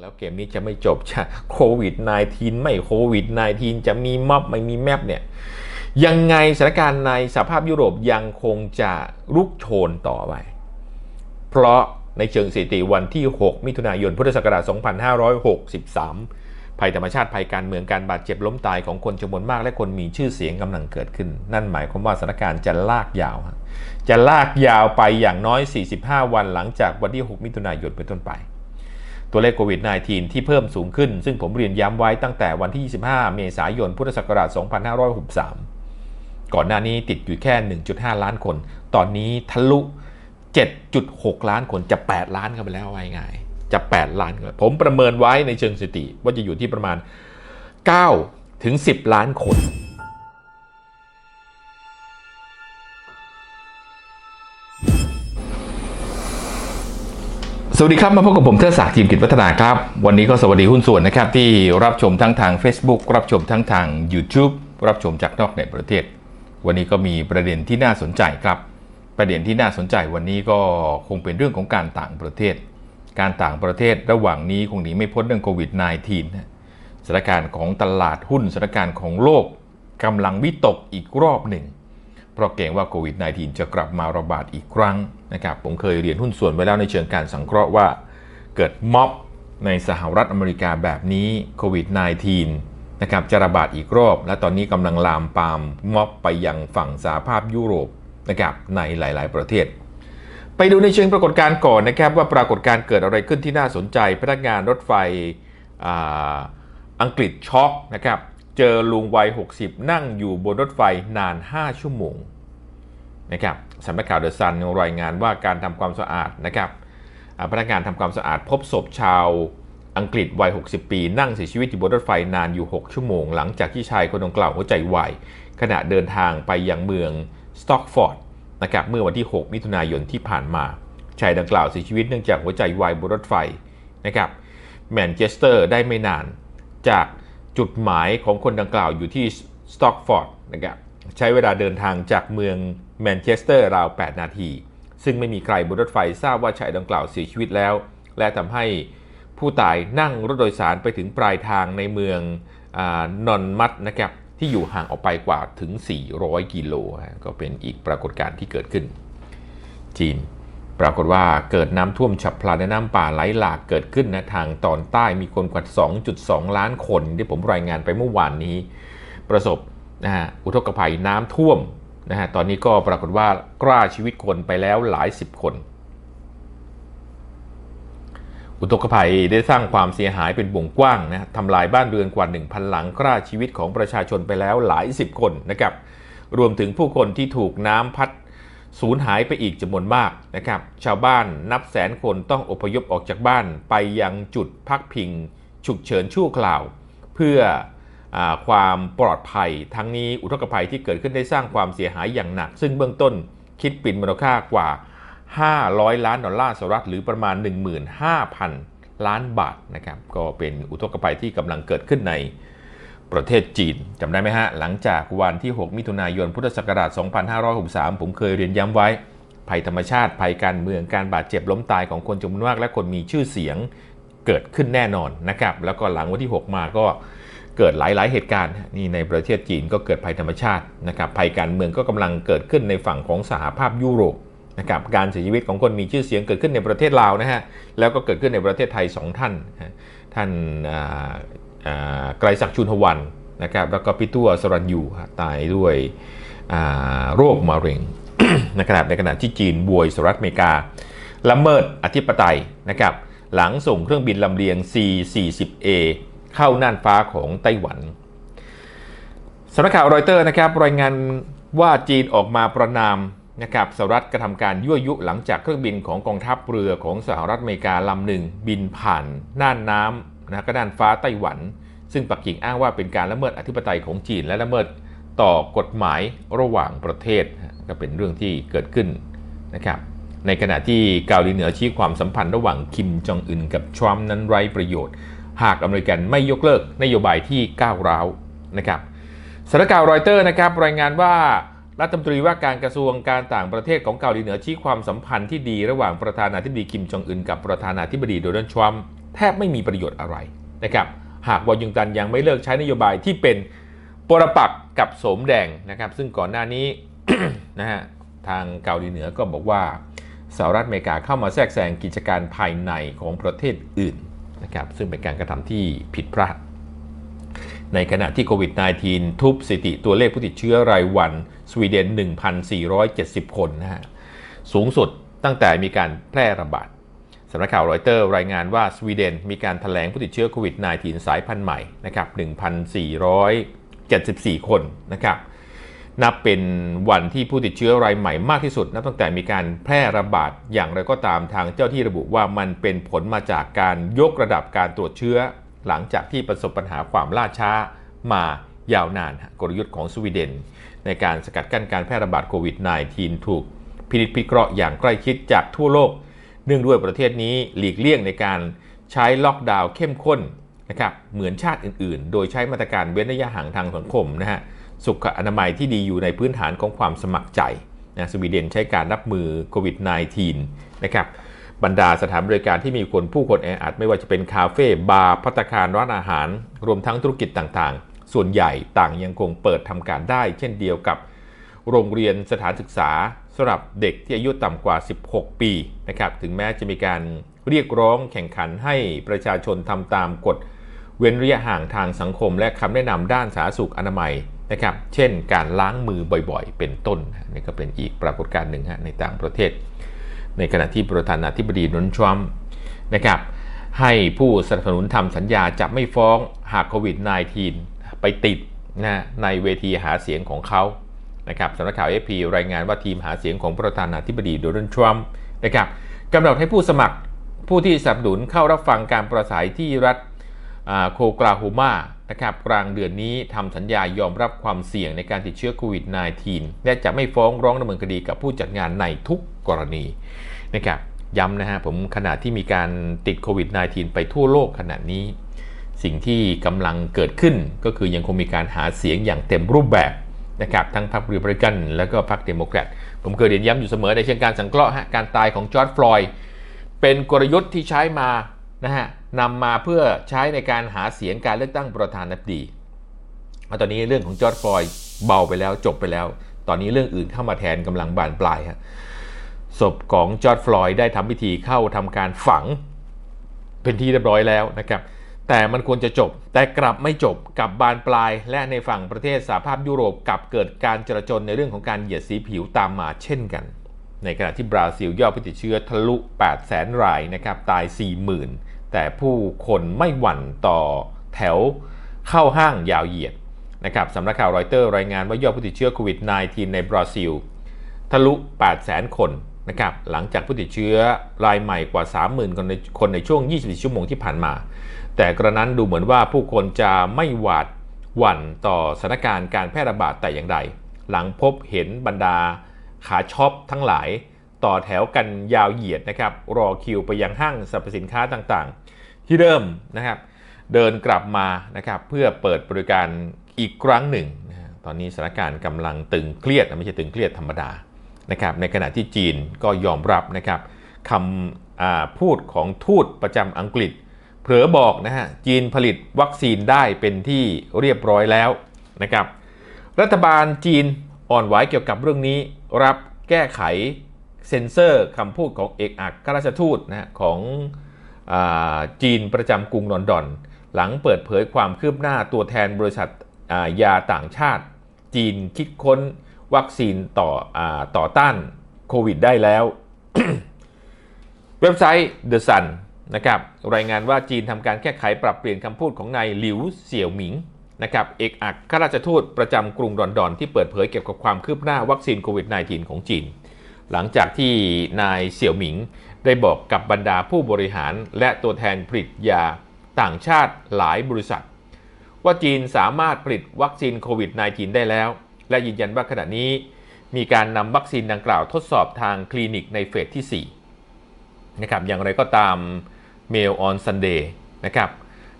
แล้วเกมนี้จะไม่จบจะโควิด -19 ไม่โควิด -19 จะมีม็อบไม่มีแมปเนี่ยยังไงสถานการณ์ในสภาพยุโรปยังคงจะรุกโชนต่อไป เพราะในเชิงสถิติวันที่ 6 มิถุนายนพุทธศักราช 2563 ภัยธรรมชาติภัยการเมืองการบาดเจ็บล้มตายของคนจำนวนมากและคนมีชื่อเสียงกำลังเกิดขึ้น นั่นหมายความว่าสถานการณ์จะลากยาว จะลากยาวไปอย่างน้อย 45 วันหลังจากวันที่ 6 มิถุนายนเป็นต้นไป ตัวเลขโควิด -19 ที่เพิ่มสูงขึ้น ซึ่งผมเรียนย้ำไว้ตั้งแต่วันที่ 25 เมษายน พุทธศักราช 2563 ก่อนหน้านี้ติดอยู่แค่ 1.5 ล้านคน ตอนนี้ทะลุ 7.6 ล้านคนจะ 8 ล้านเข้าไปแล้วไว้ไงจะ 8 ล้านเลยผมประเมินไว้ในเชิงสถิติว่าจะอยู่ที่ประมาณ 9 ถึง 10 ล้านคน สวัสดีครับ มาพบกับผมเทศศักดิ์ทีมกิจวัฒนาครับ วันนี้ก็สวัสดีหุ้นส่วนนะครับ ที่รับชมทั้งทาง Facebook รับชมทั้งทาง YouTube รับชมจากนอกในประเทศ วันนี้ก็มีประเด็นที่น่าสนใจครับ ประเด็นที่น่าสนใจวันนี้ก็คงเป็นเรื่องของการต่างประเทศ การต่างประเทศระหว่างนี้คงหนีไม่พ้นเรื่องโควิด -19 สถานการณ์ของตลาดหุ้นสถานการณ์ของโลกกำลังวิตกอีกรอบหนึ่ง เพราะเกรงว่าโควิด -19 จะกลับมาระบาดอีกครั้ง นะครับผมเคยเรียนหุ้นส่วนไว้แล้วในเชิงการสังเคราะห์ว่า เกิดม็อบในสหรัฐอเมริกาแบบนี้โควิด -19 นะครับจะระบาดอีกรอบ และตอนนี้กำลังลามปามม็อบไปยังฝั่งสหภาพยุโรปนะครับในหลาย ๆ ประเทศ ไปดูในเชิงปรากฏการณ์ก่อนนะครับว่าปรากฏการณ์เกิดอะไรขึ้นที่น่าสนใจ พนักงานรถไฟอ,อังกฤษช็อกนะครับเจอลุงวัย 60 นั่งอยู่บนรถไฟนาน 5 ชั่วโมงนะครับ สำนักข่าวเดอะซันรายงานว่าการทำความสะอาดนะครับพนักงานทำความสะอาดพบศพชาวอังกฤษวัย 60 ปี นั่งเสียชีวิตอยู่บนรถไฟนานอยู่ 6 ชั่วโมง หลังจากที่ชายคนดังกล่าวหัวใจวายขณะเดินทางไปยังเมืองสต็อกฟอร์ดนะครับเมื่อวันที่ 6 มิถุนายนที่ผ่านมา ชายดังกล่าวเสียชีวิตเนื่องจากหัวใจวายบนรถไฟนะครับแมนเชสเตอร์ได้ไม่นานจากจุดหมายของคนดังกล่าวอยู่ที่สต็อกฟอร์ดนะครับ ใช้เวลาเดินทางจากเมืองแมนเชสเตอร์ราว 8 นาที ซึ่งไม่มีใครบนรถไฟทราบว่าชายดังกล่าวเสียชีวิตแล้ว และทำให้ผู้ตายนั่งรถโดยสารไปถึงปลายทางในเมืองอนอนมัดนะครับที่อยู่ห่างออกไปกว่าถึง 400 กิโล ก็เป็นอีกปรากฏการณ์ที่เกิดขึ้น จีน ปรากฏว่าเกิดน้ำท่วมฉับพลันและน้ำป่าไหลหลากเกิดขึ้นนะทางตอนใต้มีคนกว่า 2.2 ล้านคนที่ผมรายงานไปเมื่อวานนี้ ประสบ นะฮะอุทกภัยน้ำท่วมนะฮะตอนนี้ก็ปรากฏว่ากล้าชีวิตคนไปแล้วหลายสิบคน อุทกภัยได้สร้างความเสียหายเป็นวงกว้างนะทำลายบ้านเรือนกว่า 1,000 หลังกล้าชีวิตของประชาชนไปแล้วหลายสิบคนนะครับรวมถึงผู้คนที่ถูกน้ำพัดสูญหายไปอีกจำนวนมากนะครับ ชาวบ้านนับแสนคนต้องอพยพออกจากบ้านไปยังจุดพักพิง ฉุกเฉินชั่วคราว เพื่อ ความปลอดภัย ทั้งนี้อุทกภัยที่เกิดขึ้นได้สร้างความเสียหายอย่างหนัก ซึ่งเบื้องต้นคิดเป็นมูลค่ากว่า 500 ล้านดอลลาร์สหรัฐหรือประมาณ 15,000 ล้านบาทนะครับก็เป็นอุทกภัยที่กำลังเกิดขึ้นในประเทศจีนจำได้ไหมฮะ หลังจากวันที่ 6 มิถุนายนพุทธศักราช 2563 ผมเคยเรียนย้ำไว้ ภัยธรรมชาติ ภัยการเมืองการบาดเจ็บล้มตายของคนจำนวนมากและคนมีชื่อเสียงเกิดขึ้นแน่นอนนะครับ แล้วก็หลังวันที่ 6 มาก็ เกิดหลายๆ เหตุการณ์นี่ในประเทศจีนก็เกิดภัยธรรมชาตินะครับภัยการเมืองก็กำลังเกิดขึ้นในฝั่งของสหภาพยุโรปนะครับการเสียชีวิตของคนมีชื่อเสียงเกิดขึ้นในประเทศลาวนะฮะแล้วก็เกิดขึ้นในประเทศไทย 2 ท่าน ท่านอ่าอ่าไกรศักดิ์ชุนทวันนะครับแล้วก็พี่ตัวสรัญยูตายด้วยอ่าโรคมะเร็งนะครับในขณะที่จีนบวยสหรัฐอเมริกาละเมิดอธิปไตยนะครับหลังส่งเครื่องบินลำเลียง C-40A เข้าน่านฟ้าของไต้หวันสำนักข่าวรอยเตอร์นะครับรายงานว่าจีนออกมาประนามนะครับสหรัฐกระทำการยั่วยุหลังจากเครื่องบินของกองทัพเรือของสหรัฐอเมริกาลำหนึ่ง บินผ่านน่านน้ำนะก็น่านฟ้าไต้หวัน ซึ่งปักกิ่งอ้างว่าเป็นการละเมิดอธิปไตยของจีนและละเมิดต่อกฎหมายระหว่างประเทศก็เป็นเรื่องที่เกิดขึ้นนะครับในขณะที่เกาหลีเหนือชี้ความสัมพันธ์ระหว่างคิมจองอึนกับทรัมป์นั้นไร้ประโยชน์ หากอเมริกันไม่ยกเลิกนโยบายที่ก้าวร้าวนะครับสำนักข่าวรอยเตอร์นะครับรายงานว่ารัฐมนตรีว่าการกระทรวงการต่างประเทศของเกาหลีเหนือชี้ความสัมพันธ์ที่ดีระหว่างประธานาธิบดีคิมจองอึนกับประธานาธิบดีโดนัลด์ทรัมป์แทบไม่มีประโยชน์อะไรนะครับหากวอชิงตันยังไม่เลิกใช้นโยบายที่เป็นปรปักษ์กับโสมแดงนะครับ ซึ่งก่อนหน้านี้นะฮะทางเกาหลีเหนือก็บอกว่าสหรัฐอเมริกาเข้ามาแทรกแซงกิจการภายในของประเทศอื่น นะครับซึ่งเป็นการกระทำที่ผิดพลาด ในขณะที่โควิด -19 ทุบสถิติตัวเลขผู้ติดเชื้อรายวัน สวีเดน 1,470 คนนะฮะสูงสุดตั้งแต่มีการแพร่ระบาดสำนักข่าวรอยเตอร์รายงานว่าสวีเดนมีการถแถลงผู้ติดเชื้อโควิด -19 สายพันธุ์ใหม่นะครับ1,474 คนนะครับ นับเป็นวันที่ผู้ติดเชื้อรายใหม่มากที่สุดนับตั้งแต่มีการแพร่ระบาดอย่างไรก็ตามทางเจ้าที่ระบุว่ามันเป็นผลมาจากการยกระดับการตรวจเชื้อ หลังจากที่ประสบปัญหาความล่าช้ามายาวนานกลยุทธ์ของสวีเดน ในการสกัดกั้นการแพร่ระบาดโควิด -19 ถูกพินิจพิเคราะห์อย่างใกล้ชิดจากทั่วโลก เนื่องด้วยประเทศนี้หลีกเลี่ยงในการใช้ล็อกดาวน์เข้มข้นนะครับเหมือนชาติอื่นๆ โดยใช้มาตรการเว้นระยะห่างทางสังคมนะฮะ สุขอนามัยที่ดีอยู่ในพื้นฐานของความสมัครใจนะสวีเดนใช้การรับมือโควิด -19 นะครับบรรดาสถานบริการที่มีคนผู้คนแออัดไม่ว่าจะเป็นคาเฟ่บาร์พัตคารร้านอาหาร รวมทั้งธุรกิจต่างๆ ส่วนใหญ่ต่างยังคงเปิดทำการได้ เช่นเดียวกับโรงเรียนสถานศึกษาสำหรับเด็กที่อายุต่ำกว่า 16 ปีนะครับถึงแม้จะมีการเรียกร้องแข่งขันให้ประชาชนทำตามกฎเว้นระยะห่างทางสังคม และคำแนะนำด้านสาธารณสุขอนามัย นะครับ เช่นการล้างมือบ่อยๆ เป็นต้นนี่ก็เป็นอีกปรากฏการณ์หนึ่งฮะในต่างประเทศ ในขณะที่ประธานาธิบดีโดนัลด์ทรัมป์นะครับให้ผู้สนับสนุนทำสัญญาจะไม่ฟ้องหากโควิด -19 ไปติดนะในเวทีหาเสียงของเขานะครับสำนักข่าว AP รายงานว่าทีมหาเสียงของประธานาธิบดีโดนัลด์ทรัมป์นะครับกำหนดให้ผู้สมัครผู้ที่สนับสนุนเข้ารับฟังการประสัยที่รัฐโคกลาโฮมา นะครับกลางเดือนนี้ทำสัญญายอมรับความเสี่ยงในการติดเชื้อโควิด -19 และจะไม่ฟ้องร้องดำเนินคดีกับผู้จัดงานในทุกกรณีนะครับย้ำนะฮะผมขณะที่มีการติดโควิด -19 ไปทั่วโลกขณะนี้ สิ่งที่กำลังเกิดขึ้นก็คือยังคงมีการหาเสียงอย่างเต็มรูปแบบนะครับทั้งพรรครีพับลิกันและก็พรรคเดโมแครตผมเคยเรียนย้ำอยู่เสมอในเชิงการสังเคราะห์การตายของจอร์ดฟลอยด์เป็นกลยุทธ์ที่ใช้มานะฮะ นำมาเพื่อใช้ในการหาเสียงการเลือกตั้งประธานาธิบดีตอนนี้เรื่องของจอร์ดฟลอยด์เบาไปแล้วจบไปแล้ว ตอนนี้เรื่องอื่นเข้ามาแทนกำลังบานปลายฮะศพของจอร์ดฟลอยด์ได้ทำพิธีเข้าทำการฝังเป็นที่เรียบร้อยแล้วนะครับ แต่มันควรจะจบ แต่กลับไม่จบกับบานปลาย และในฝั่งประเทศสหภาพยุโรปกลับเกิดการจราจนในเรื่องของการเหยียดสีผิวตามมาเช่นกัน ในขณะที่บราซิลยอดผู้ติดเชื้อทะลุ 8 0 0 0 0รายนะครับตาย 40,000 แต่ผู้คนไม่หวั่นต่อแถวเข้าห้างยาวเหยียดนะครับสำนักข่าวรอยเตอร์รายงานว่ายอดผู้ติดเชื้อโควิด -19 ในบราซิล ทะลุ 800,000 คนนะครับหลังจากผู้ติดเชื้อรายใหม่กว่า 30,000 คนในคนในช่วง 24 ชั่วโมงที่ผ่านมา แต่กระนั้นดูเหมือนว่าผู้คนจะไม่หวาดหวั่นต่อสถานการณ์การแพร่ระบาดแต่อย่างใด หลังพบเห็นบรรดาขาช็อปทั้งหลาย ต่อแถวกันยาวเหยียดนะครับรอคิวไปยังห้างสรรพสินค้าต่างๆ ที่เริ่มนะครับเดินกลับมานะครับเพื่อเปิดบริการอีกครั้งหนึ่งนะตอนนี้สถานการณ์กำลังตึงเครียดไม่ใช่ตึงเครียดธรรมดานะครับในขณะที่จีนก็ยอมรับนะครับคำพูดของทูตประจำอังกฤษ เผลอบอกนะฮะจีนผลิตวัคซีนได้เป็นที่เรียบร้อยแล้วนะครับรัฐบาลจีนอ่อนไหวเกี่ยวกับเรื่องนี้ รับแก้ไขเซ็นเซอร์คำพูดของเอกอัครราชทูตนะของ จีนประจำกรุงลอนดอน หลังเปิดเผยความคืบหน้าตัวแทนบริษัทยาต่างชาติ จีนคิดค้นวัคซีนต่ออต่อต้านโควิดได้แล้ว เว็บไซต์ The Sun นะครับรายงานว่าจีนทำการแก้ไขปรับเปลี่ยนคำพูดของนายหลิวเสี่ยวหมิงนะครับเอกอัครราชทูตประจำกรุงลอนดอนที่เปิดเผยเกี่ยวกับความคืบหน้าวัคซีนโควิด -19 ของจีน หลังจากที่นายเสี่ยวหมิงได้บอกกับบรรดาผู้บริหารและตัวแทนผลิตยาต่างชาติหลายบริษัท ว่าจีนสามารถผลิตวัคซีนโควิด -19 ได้แล้ว และยืนยันว่าขณะนี้ มีการนำวัคซีนดังกล่าวทดสอบทางคลินิกในเฟสที่ 4 นะครับ อย่างไรก็ตาม Mail on Sunday นะครับ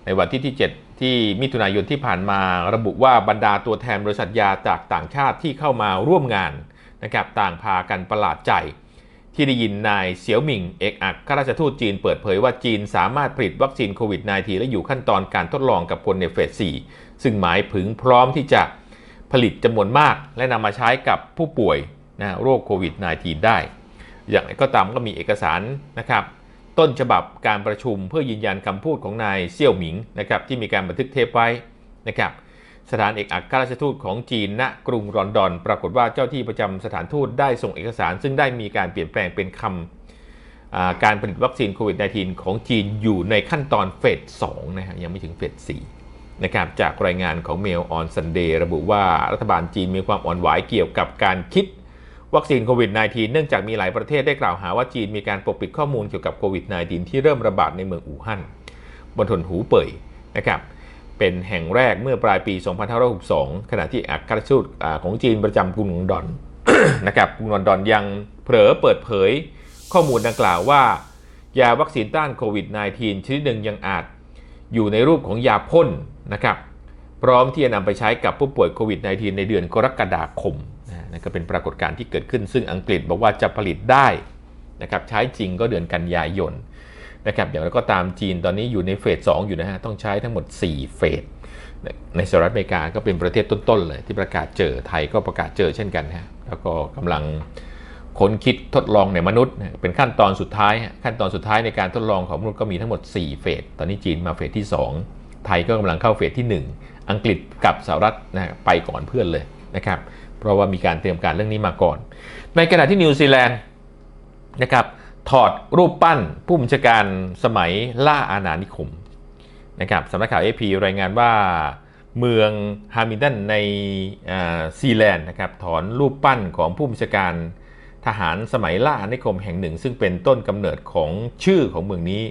ในวันที่ที่ 7 ที่มิถุนายนที่ผ่านมาระบุว่าบรรดาตัวแทนบริษัทยาจากต่างชาติที่เข้ามาร่วมงาน นะครับต่างพากันประหลาดใจ ที่ได้ยินนายเสี่ยวหมิงเอกอัครราชทูตจีนเปิดเผยว่าจีนสามารถผลิตวัคซีนโควิด -19 และอยู่ขั้นตอนการทดลองกับคนในเฟส 4 ซึ่งหมายถึงพร้อมที่จะผลิตจำนวนมาก และนำมาใช้กับผู้ป่วยนะโรคโควิด -19 ได้ อย่างไรก็ตามก็มีเอกสารนะครับต้นฉบับการประชุมเพื่อยืนยันคำพูดของนายเซี่ยวหมิงนะครับที่มีการบันทึกเทปไว้นะครับ สถานเอกอัครราชทูตของจีนณกรุงลอนดอน ปรากฏว่าเจ้าที่ประจำสถานทูตได้ส่งเอกสาร ซึ่งได้มีการเปลี่ยนแปลงเป็นคำอ่าการผลิตวัคซีนโควิด -19 ของจีนอยู่ในขั้นตอนเฟส2นะฮะยังไม่ถึงเฟส4นะครับจากรายงานของ Mail on Sunday ระบุว่ารัฐบาลจีนมีความอ่อนไหวเกี่ยวกับการคิดวัคซีนโควิด -19 เนื่องจากมีหลายประเทศได้กล่าวหาว่าจีนมีการปกปิดข้อมูลเกี่ยวกับโควิด -19 ที่เริ่มระบาดในเมืองอู่ฮั่นบนถนนหูเป่ยนะครับ เป็นแห่งแรกเมื่อปลายปี 2562 ขณะที่อัครราชทูตของจีนประจำกรุงลอนดอนนะครับกรุงลอนดอนยังเผลอเปิดเผยข้อมูลดังกล่าวว่า ยาวัคซีนต้านโควิด -19 ชนิดหนึ่งยังอาจอยู่ในรูปของยาพ่นนะครับพร้อมที่จะนำไปใช้กับผู้ป่วยโควิด -19 ในเดือนกรกฎาคมนะนั่นก็เป็นปรากฏการณ์ที่เกิดขึ้นซึ่งอังกฤษบอกว่าจะผลิตได้นะครับใช้จริงก็เดือนกันยายน นะครับอย่างไรก็ตามจีนตอนนี้อยู่ในเฟส2อยู่นะฮะต้องใช้ทั้งหมด 4 เฟสในสหรัฐอเมริกาก็เป็นประเทศต้นๆเลย ที่ประกาศเจอไทยก็ประกาศเจอเช่นกันฮะแล้วก็กำลังค้นคิดทดลองในมนุษย์ เป็นขั้นตอนสุดท้าย ขั้นตอนสุดท้ายในการทดลองของมนุษย์ก็มีทั้งหมด 4 เฟสตอนนี้จีนมาเฟสที่ 2 ไทยก็กำลังเข้าเฟสที่ 1 อังกฤษกับสหรัฐนะไปก่อนเพื่อนเลยนะครับเพราะว่ามีการเตรียมการเรื่องนี้มาก่อน ในขณะที่นิวซีแลนด์นะครับ ถอดรูปปั้นผู้บัญชาการสมัยล่าอาณานิคมนะครับสำนักข่าว AP รายงานว่าเมืองฮามิลตันในซีแลนด์นะครับถอนรูปปั้นของผู้บัญชาการทหารสมัยล่าอาณานิคมแห่งหนึ่ง ซึ่งเป็นต้นกำเนิดของชื่อของเมืองนี้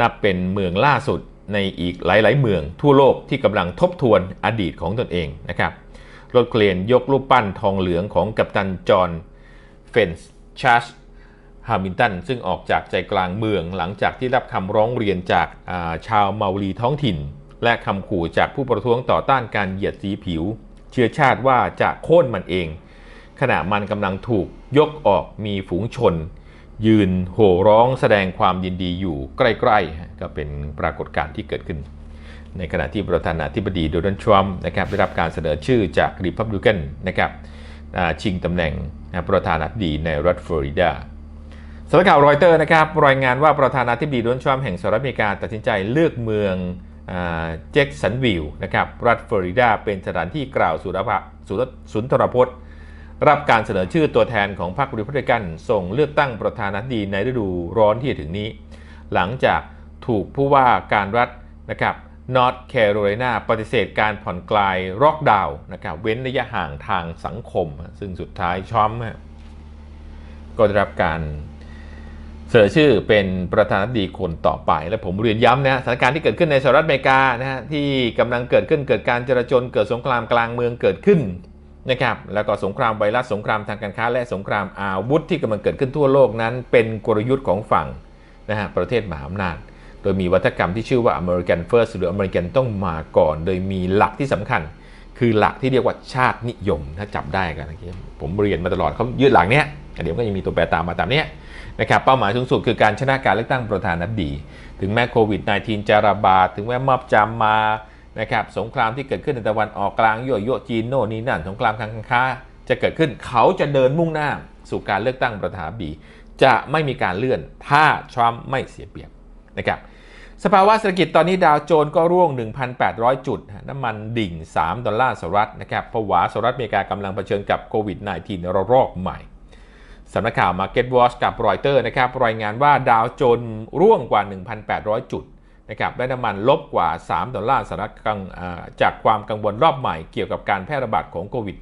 นับเป็นเมืองล่าสุดในอีกหลาย ๆ เมืองทั่วโลกที่กำลังทบทวนอดีตของตนเองนะครับรถเครนยกรูปปั้นทองเหลืองของกัปตันจอห์นเฟนส์ชัช ฮามิลตันซึ่งออกจากใจกลางเมืองหลังจากที่รับคำร้องเรียนจากาชาวเมาลีท้องถิ่น และคำขู่จากผู้ประท้วงต่อต้านการเหยียดสีผิว เชื้อชาติว่าจะโค่นมันเอง ขณะมันกำลังถูกยกออกมีฝูงชน ยืนโห่ร้องแสดงความยินดีอยู่ใกล้ๆ ก็เป็นปรากฏการณ์ที่เกิดขึ้น ในขณะที่ประธานาธิบดีโดนัลด์ทรัมป์นะครับได้รับการเสนอชื่อจากริพับลิกันนะครับชิงตำแหน่งประธานาธิบดีในรัฐฟลอริดาำนักข่าวรอยเตอร์นะครับรายงานว่าประธานาธิบดีโดนัลด์ทรัมป์แห่งสหรัฐอเมริกาตัดสินใจเลือกเมืองเจ็กสันวิลนะครับรัฐฟลอริดาเป็นสถานที่กล่าวสุรพะสุรสุนทรพจน์ รับการเสนอชื่อตัวแทนของพรรคริพับลิกันส่งเลือกตั้งประธานาธิบดีในฤดูร้อนที่จะถึงนี้ หลังจากถูกผู้ว่าการรัฐนะครับนอร์ทแคโรไลนาปฏิเสธการผ่อนคลายล็อกดาวน์นะครับเว้นระยะห่างทางสังคม ซึ่งสุดท้ายทรัมป์ก็ได้รับการ สนอชื่อเป็นประธานาธิบดีคนต่อไป และผมเรียนย้ำนะสถานการณ์ที่เกิดขึ้นในสหรัฐอเมริกานะฮะที่กำลังเกิดขึ้นเกิดการจราจนเกิดสงครามกลางเมืองเกิดขึ้นนะครับแล้วก็สงครามไวรัสสงครามทางการค้า และสงครามอาวุธที่กำลังเกิดขึ้นทั่วโลกนั้น เป็นกลยุทธ์ของฝั่งนะฮะประเทศมหาอำนาจ โดยมีวัฒกรรมที่ชื่อว่า American First หรือ American ต้องมาก่อน โดยมีหลักที่สำคัญ คือหลักที่เรียกว่าชาตินิยมถ้าจับได้กันนะผมเรียนมาตลอดเขายึดหลักเนี้ยเดี๋ยวก็ยังมีตัวแปรตามมาตามเนี้ย นะครับเป้าหมายสูงสุดคือการชนะการเลือกตั้งประธานาธิบดี ถึงแม้โควิด -19 จะระบาด ถึงแม้มอบจำมานะครับสงครามที่เกิดขึ้นในตะวันออกกลางยั่วยุจีนโน่นนี่นั่นสงครามทางการค้า จะเกิดขึ้นเขาจะเดินมุ่งหน้าสู่การเลือกตั้งประธานาธิบดี จะไม่มีการเลื่อนถ้าทรัมป์ไม่เสียเปรียบนะครับสภาวะเศรษฐกิจตอนนี้ดาวโจนส์ก็ร่วง 1,800 จุด น้ำมันดิ่ง 3 ดอลลาร์สหรัฐนะครับผวาสหรัฐอเมริกากำลังเผชิญกับโควิด -19 ระลอกใหม่ สำนักข่าว Market Watch กับรอยเตอร์นะครับรายงานว่าดาวจนร่วงกว่า 1,800 จุดนะครับและน้ำมันลบกว่า 3 ดอลลาร์สหรัฐกังอ่าจากความกังวลรอบใหม่เกี่ยวกับการแพร่ระบาดของโควิด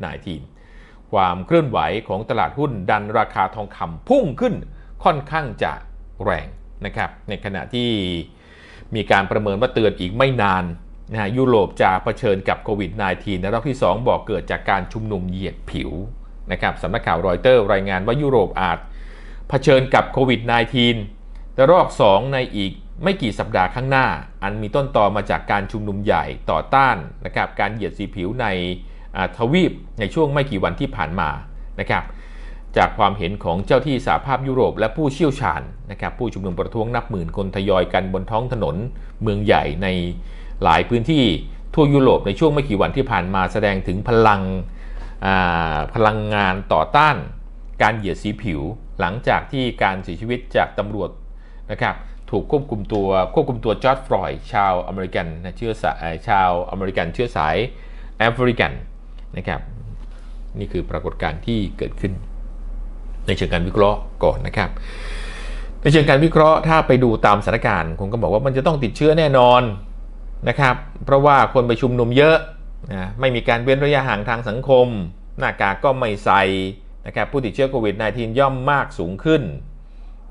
-19 ความเคลื่อนไหวของตลาดหุ้นดันราคาทองคำพุ่งขึ้นค่อนข้างจะแรงนะครับในขณะที่มีการประเมินว่าเตือนอีกไม่นานนะฮะยุโรปจะเผชิญกับโควิด -19 ในรอบที่ 2 บอกเกิดจากการชุมนุมเหยียดผิว นะครับสำนักข่าวรอยเตอร์รายงานว่ายุโรปอาจเผชิญกับโควิด -19 ระลอก 2 ในอีกไม่กี่สัปดาห์ข้างหน้า อันมีต้นตอมาจากการชุมนุมใหญ่ต่อต้านนะครับการเหยียดสีผิวในทวีปในช่วงไม่กี่วันที่ผ่านมานะครับจากความเห็นของเจ้าที่สหภาพยุโรปและผู้เชี่ยวชาญนะครับผู้ชุมนุมประท้วงนับหมื่นคนทยอยกันบนท้องถนนเมืองใหญ่ในหลายพื้นที่ทั่วยุโรปในช่วงไม่กี่วันที่ผ่านมาแสดงถึงพลัง พลังงานต่อต้านการเหยียดสีผิว หลังจากที่การเสียชีวิตจากตำรวจนะครับถูกควบคุมตัวควบคุมตัวจอร์ดฟลอยด์ชาวอเมริกันนะเชื้อสายชาวอเมริกันเชื้อสายแอฟริกันนะครับนี่คือปรากฏการณ์ที่เกิดขึ้น ในเชิงการวิเคราะห์ก่อนนะครับ ในเชิงการวิเคราะห์ถ้าไปดูตามสถานการณ์ผมก็บอกว่ามันจะต้องติดเชื้อแน่นอนนะครับ เพราะว่าคนไปชุมนุมเยอะ นะไม่มีการเว้นระยะห่างทางสังคม หน้ากากก็ไม่ใส่นะครับผู้ติดเชื้อโควิด -19 ย่อมมากสูงขึ้น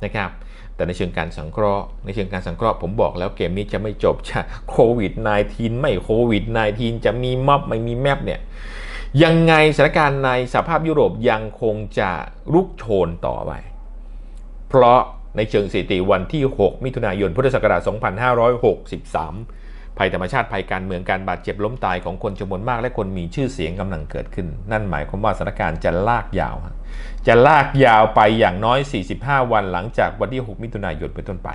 นะครับแต่ในเชิงการสังเคราะห์ในเชิงการสังเคราะห์ผมบอกแล้วเกมนี้จะไม่จบจะโควิด -19 ไม่โควิด -19 จะมีม็อบไม่มีแมปเนี่ยยังไงสถานการณ์ในสภาพยุโรปยังคงจะลุกโชนต่อไป เพราะในเชิงสถิติวันที่ 6 มิถุนายนพุทธศักราช 2563 ภัยธรรมชาติภัยการเมืองการบาดเจ็บล้มตายของคนจำนวนมากและคนมีชื่อเสียงกำลังเกิดขึ้น นั่นหมายความว่าสถานการณ์จะลากยาว จะลากยาวไปอย่างน้อย 45 วันหลังจากวันที่ 6 มิถุนายนเป็นต้นไป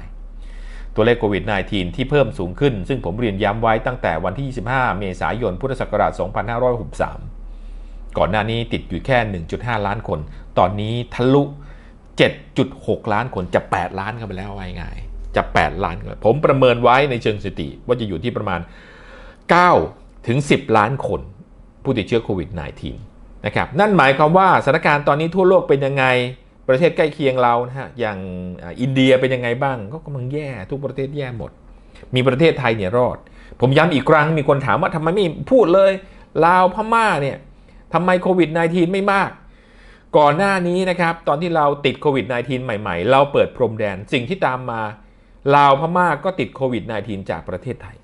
ตัวเลขโควิด -19 ที่เพิ่มสูงขึ้น ซึ่งผมเรียนย้ำไว้ตั้งแต่วันที่ 25 เมษายน พุทธศักราช 2563 ก่อนหน้านี้ติดอยู่แค่ 1.5 ล้านคน ตอนนี้ทะลุ 7.6 ล้านคนจะ 8 ล้านเข้าไปแล้วไว้ง่าย จะ 8 ล้านกันผมประเมินไว้ในเชิงสถิติว่าจะอยู่ที่ประมาณ 9 ถึง 10 ล้านคน ผู้ติดเชื้อโควิด -19 นะครับนั่นหมายความว่าสถานการณ์ตอนนี้ทั่วโลกเป็นยังไงประเทศใกล้เคียงเรานะฮะอย่างอินเดียเป็นยังไงบ้าง ก็กำลังแย่ทุกประเทศแย่หมด มีประเทศไทยเนี่ยรอด ผมย้ำอีกครั้งมีคนถามว่าทำไมไม่พูดเลยลาวพม่าเนี่ยทำไมโควิด -19 ไม่มาก ก่อนหน้านี้นะครับ ตอนที่เราติดโควิด -19 ใหม่ ๆ เราเปิดพรมแดนสิ่งที่ตามมา ลาวพม่าก็ติดโควิด -19 จากประเทศไทย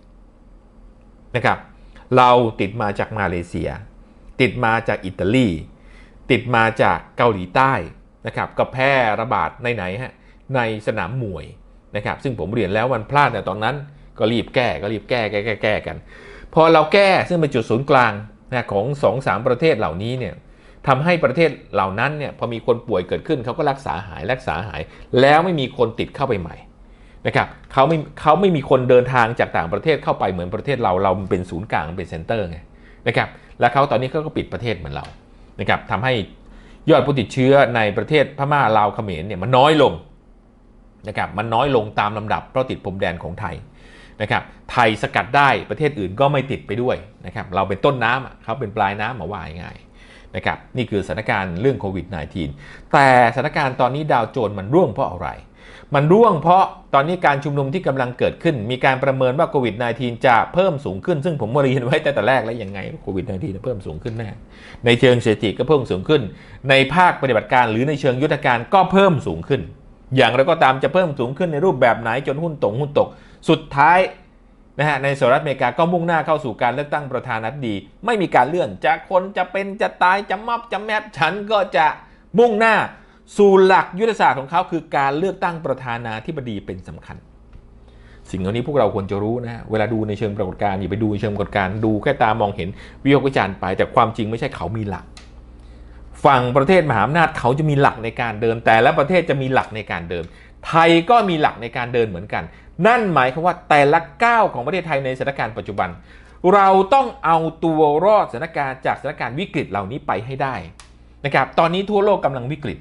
นะครับ เราติดมาจากมาเลเซีย ติดมาจากอิตาลี ติดมาจากเกาหลีใต้นะครับก็แพร่ระบาดในไหนฮะในสนามมวยนะครับ ซึ่งผมเรียนแล้ววันพลาดแต่ตอนนั้นก็รีบแก้ก็รีบแก้แก้แก้แก้กัน พอเราแก้ซึ่งเป็นจุดศูนย์กลางนะของ2อสามประเทศเหล่านี้เนี่ยทำให้ประเทศเหล่านั้นเนี่ยพอมีคนป่วยเกิดขึ้นเขาก็รักษาหายรักษาหาย แล้วไม่มีคนติดเข้าไปใหม่ นะครับเขาไม่เขาไม่มีคนเดินทางจากต่างประเทศเข้าไปเหมือนประเทศเราเราเป็นศูนย์กลางเป็นเซ็นเตอร์ไงนะครับและเขาตอนนี้เขาก็ปิดประเทศเหมือนเรานะครับทำให้ยอดผู้ติดเชื้อในประเทศพม่าลาวเขมรเนี่ยมันน้อยลงนะครับมันน้อยลงตามลำดับเพราะติดพรมแดนของไทยนะครับไทยสกัดได้ประเทศอื่นก็ไม่ติดไปด้วยนะครับเราเป็นต้นน้ำเขาเป็นปลายน้ำมาว่าง่ายนะครับนี่คือสถานการณ์เรื่องโควิด -19 แต่สถานการณ์ตอนนี้ดาวโจนส์มันร่วงเพราะอะไร มันร่วงเพราะตอนนี้การชุมนุมที่กำลังเกิดขึ้น มีการประเมินว่าโควิด -19 จะเพิ่มสูงขึ้น ซึ่งผมเรียนไว้แต่แต่แรกแล้วยังไงโควิด -19 จะเพิ่มสูงขึ้นแน่ในเชิงเศรษฐกิจก็เพิ่มสูงขึ้น ในภาคปฏิบัติการหรือในเชิงยุทธการก็เพิ่มสูงขึ้น อย่างไรก็ตามจะเพิ่มสูงขึ้นในรูปแบบไหนจนหุ้นตกหุ้นตก สุดท้ายนะฮะในสหรัฐอเมริกาก็มุ่งหน้าเข้าสู่การเลือกตั้งประธานาธิบดี ไม่มีการเลื่อนจะคนจะเป็นจะตายจะมับจะแมบฉันก็จะมุ่งหน้า สู่หลักยุทธศาสตร์ของเขาคือการเลือกตั้งประธานาธิบดีเป็นสำคัญ สิ่งเหล่านี้พวกเราควรจะรู้นะ เวลาดูในเชิงปรากฏการณ์อย่าไปดูในเชิงปรากฏการณ์ดูแค่ตามองเห็นวิพากษ์วิจารณ์ไป แต่ความจริงไม่ใช่เขามีหลัก ฝั่งประเทศมหาอำนาจเขาจะมีหลักในการเดิน แต่ละประเทศจะมีหลักในการเดิน ไทยก็มีหลักในการเดินเหมือนกัน นั่นหมายความว่าแต่ละก้าวของประเทศไทยในสถานการณ์ปัจจุบัน เราต้องเอาตัวรอดสถานการณ์จากสถานการณ์วิกฤตเหล่านี้ไปให้ได้นะครับ ตอนนี้ทั่วโลกกำลังวิกฤต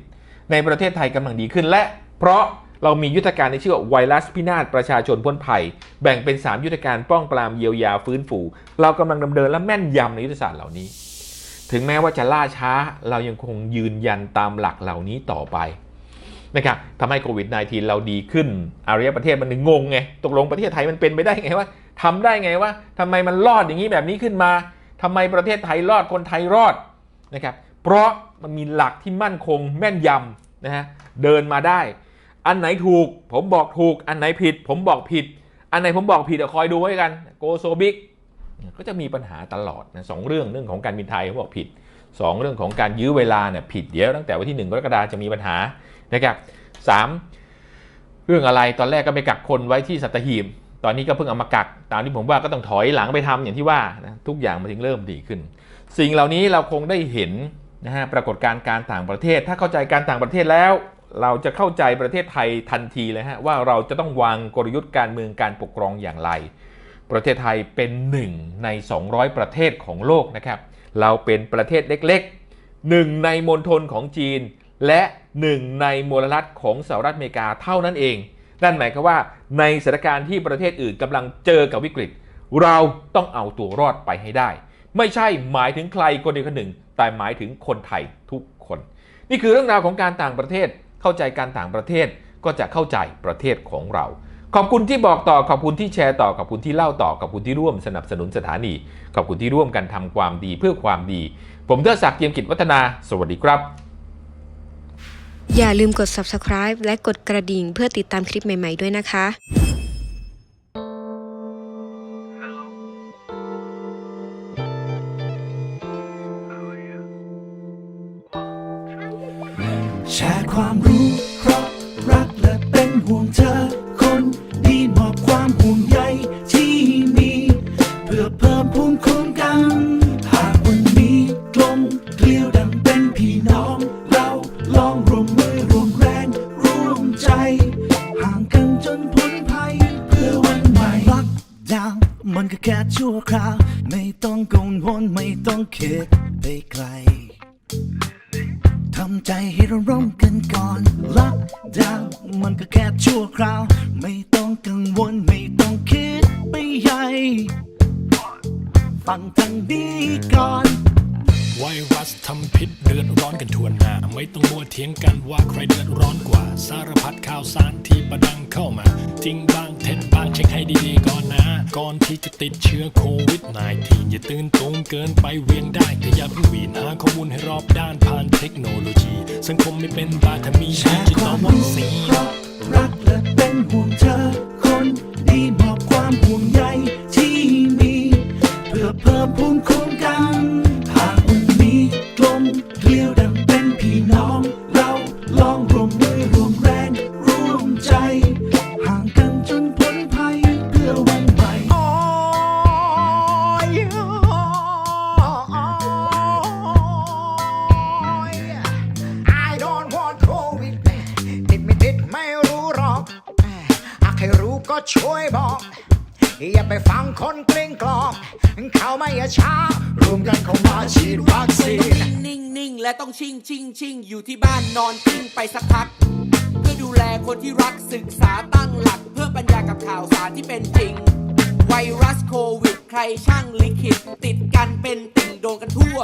ในประเทศไทยกำลังดีขึ้น และเพราะเรามียุทธการที่ชื่อว่าไวรัสพินาศประชาชนพ้นภัย แบ่งเป็น 3 ยุทธการป้องปรามเยียวยาฟื้นฟู เรากำลังดำเนินและแม่นยำในยุทธศาสตร์เหล่านี้ ถึงแม้ว่าจะล่าช้าเรายังคงยืนยันตามหลักเหล่านี้ต่อไปนะครับทำให้โควิด -19 เราดีขึ้น อารยประเทศมันงงไงตกลงประเทศไทยมันเป็นไปได้ไงว่าทำได้ไงว่าทำไมมันรอดอย่างนี้แบบนี้ขึ้นมาทำไมประเทศไทยรอดคนไทยรอดนะครับเพราะมันมีหลักที่มั่นคงแม่นยำ นะฮะเดินมาได้ อันไหนถูกผมบอกถูก อันไหนผิด ผมบอกผิด อันไหนผมบอกผิดอะคอยดูไว้กันโกโซบิกก็จะมีปัญหาตลอดนะสองเรื่องเรื่องของการบินไทยเขาบอกผิดสองเรื่องของการยื้อเวลาเนี่ยผิดเดี๋ยวตั้งแต่วันที่หนึ่งกรกฎาคมจะมีปัญหานะครับสามเรื่องอะไรตอนแรกก็ไปกักคนไว้ที่สัตหีบตอนนี้ก็เพิ่งเอามากักตามที่ผมว่าก็ต้องถอยหลังไปทำอย่างที่ว่านะทุกอย่างมันถึงเริ่มดีขึ้น สิ่งเหล่านี้เราคงได้เห็น นะฮะปรากฏการณ์การต่างประเทศ ถ้าเข้าใจการต่างประเทศแล้ว เราจะเข้าใจประเทศไทยทันทีเลยฮะว่าเราจะต้องวางกลยุทธ์การเมืองการปกครองอย่างไร ประเทศไทยเป็นหนึ่งใน 200 ประเทศของโลกนะครับเราเป็นประเทศเล็กๆหนึ่งในมณฑลของจีน และหนึ่งในมลรัฐของสหรัฐอเมริกาเท่านั้นเองนั่นหมายความว่าในสถานการณ์ที่ประเทศอื่นกำลังเจอกับวิกฤต เราต้องเอาตัวรอดไปให้ได้ ไม่ใช่หมายถึงใครคนใดคนหนึ่ง แต่หมายถึงคนไทยทุกคน นี่คือเรื่องราวของการต่างประเทศ เข้าใจการต่างประเทศก็จะเข้าใจประเทศของเรา ขอบคุณที่บอกต่อ ขอบคุณที่แชร์ต่อ ขอบคุณที่เล่าต่อ ขอบคุณที่ร่วมสนับสนุนสถานี ขอบคุณที่ร่วมกันทำความดีเพื่อความดี ผมเทดศักดิ์เทียมกิจวัฒนา สวัสดีครับ อย่าลืมกด subscribe และกดกระดิ่งเพื่อติดตามคลิปใหม่ ๆ ด้วยนะคะ ความรู้ เพราะรักและเป็นห่วงเธอ คนดีมอบความห่วงใยที่มี เพื่อเพิ่มภูมิคุ้มกัน หากวันนี้กลมเกลียวดังเป็นพี่น้อง เราลองร่วมมือร่วมแรงร่วมใจ ห่างกันจนพ้นภัยเพื่อวันใหม่ล็อกดาวมันก็แค่ชั่วคราว ไม่ต้องกังวลไม่ต้องคิดไปไกล ใจให้เราร่มกันก่อนล็อกดาวมันก็แค่ชั่วคราว ไม่ต้องกังวลไม่ต้องคิดไปใหญ่ ฟังทางนี้ก่อน ไวรัสทำพิษเดือดร้อนกันทั่วหน้า ไม่ต้องมัวเถียงกันว่าใครเดือดร้อนกว่า สารพัดข่าวสารที่ประดังเข้ามา จริงบ้างเท็จบ้างเช็คให้ดีๆก่อนนะ ก่อนที่จะติดเชื้อโควิด -19 อย่าตื่นตูมเกินไปเวียงได้แต่อย่าเพิ่งวีนหาข้อมูลให้รอบด้านผ่านเทคโนโลยี สังคมไม่เป็นบาถ้ามีแชดิร์จิคตอวาลวัคซีนรักและเป็นห่วงเธอคนดีมอบความ ช่างลิขิตติดกันเป็นติ่งโดนกันทั่ว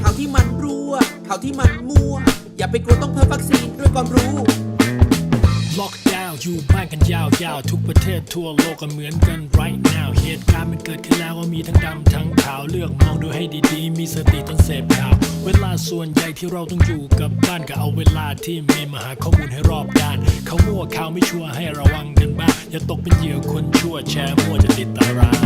ข่าวที่มันรั่วข่าวที่มันมั่ว อย่าไปกลัวต้องเพิ่มวัคซีนด้วยความรู้ล็อกดาวน์อยู่บ้านกันยาวๆ ทุกประเทศทั่วโลกก็เหมือนกัน right now เหตุการณ์มันเกิดขึ้นแล้วก็มีทั้งดำทั้งขาวเลือกมองดูให้ดีๆ มีสติต้องเสพข่าว เวลาส่วนใหญ่ที่เราต้องอยู่กับบ้านก็เอาเวลาที่มีมาหาข้อมูลให้รอบด้าน เขามั่วข่าวไม่ชัวร์ให้ระวังกันบ้าง อย่าตกเป็นเหยื่อคนชั่วแชร์มั่วจะติดตาราง